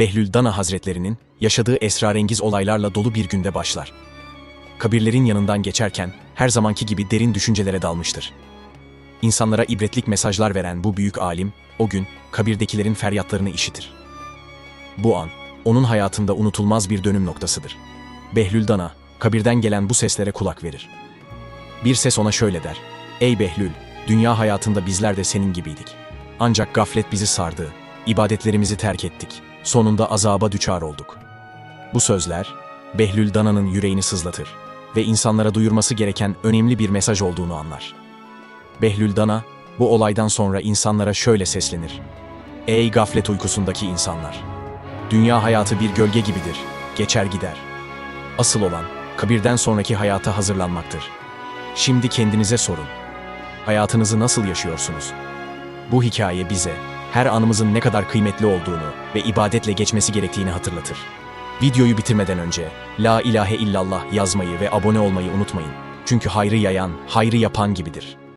Behlül Dana Hazretlerinin yaşadığı esrarengiz olaylarla dolu bir günde başlar. Kabirlerin yanından geçerken her zamanki gibi derin düşüncelere dalmıştır. İnsanlara ibretlik mesajlar veren bu büyük alim o gün kabirdekilerin feryatlarını işitir. Bu an onun hayatında unutulmaz bir dönüm noktasıdır. Behlül Dana kabirden gelen bu seslere kulak verir. Bir ses ona şöyle der: Ey Behlül, dünya hayatında bizler de senin gibiydik. Ancak gaflet bizi sardı, ibadetlerimizi terk ettik. Sonunda azaba düçar olduk. Bu sözler Behlül Dana'nın yüreğini sızlatır ve insanlara duyurması gereken önemli bir mesaj olduğunu anlar. Behlül Dana bu olaydan sonra insanlara şöyle seslenir. Ey gaflet uykusundaki insanlar! Dünya hayatı bir gölge gibidir, geçer gider. Asıl olan kabirden sonraki hayata hazırlanmaktır. Şimdi kendinize sorun. Hayatınızı nasıl yaşıyorsunuz? Bu hikaye bize her anımızın ne kadar kıymetli olduğunu ve ibadetle geçmesi gerektiğini hatırlatır. Videoyu bitirmeden önce La ilahe illallah yazmayı ve abone olmayı unutmayın. Çünkü hayrı yayan, hayrı yapan gibidir.